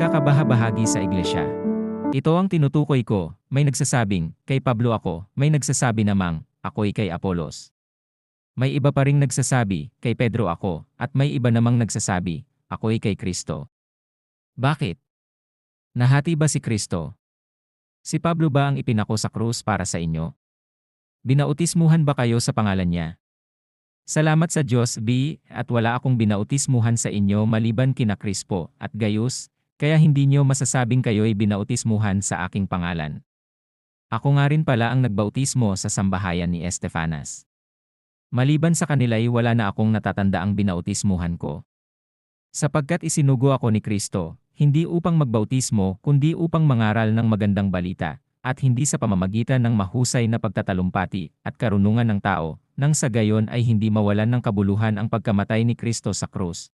pagkakabahabahagi sa iglesia. Ito ang tinutukoy ko, may nagsasabing, kay Pablo ako, may nagsasabi namang, ako'y kay Apolos. May iba pa ring nagsasabi, kay Pedro ako, at may iba namang nagsasabi, ako'y kay Kristo. Bakit? Nahati ba si Kristo? Si Pablo ba ang ipinako sa krus para sa inyo? Binautismuhan ba kayo sa pangalan niya? Salamat sa Diyos, B, at wala akong binautismuhan sa inyo maliban kina Crispo at Gayus, kaya hindi niyo masasabing kayo'y binautismuhan sa aking pangalan. Ako nga rin pala ang nagbautismo sa sambahayan ni Estefanas. Maliban sa kanila'y wala na akong natatandaang binautismuhan ko. Sapagkat isinugo ako ni Kristo, hindi upang magbautismo kundi upang mangaral ng magandang balita, at hindi sa pamamagitan ng mahusay na pagtatalumpati at karunungan ng tao, nang sa gayon ay hindi mawalan ng kabuluhan ang pagkamatay ni Kristo sa krus.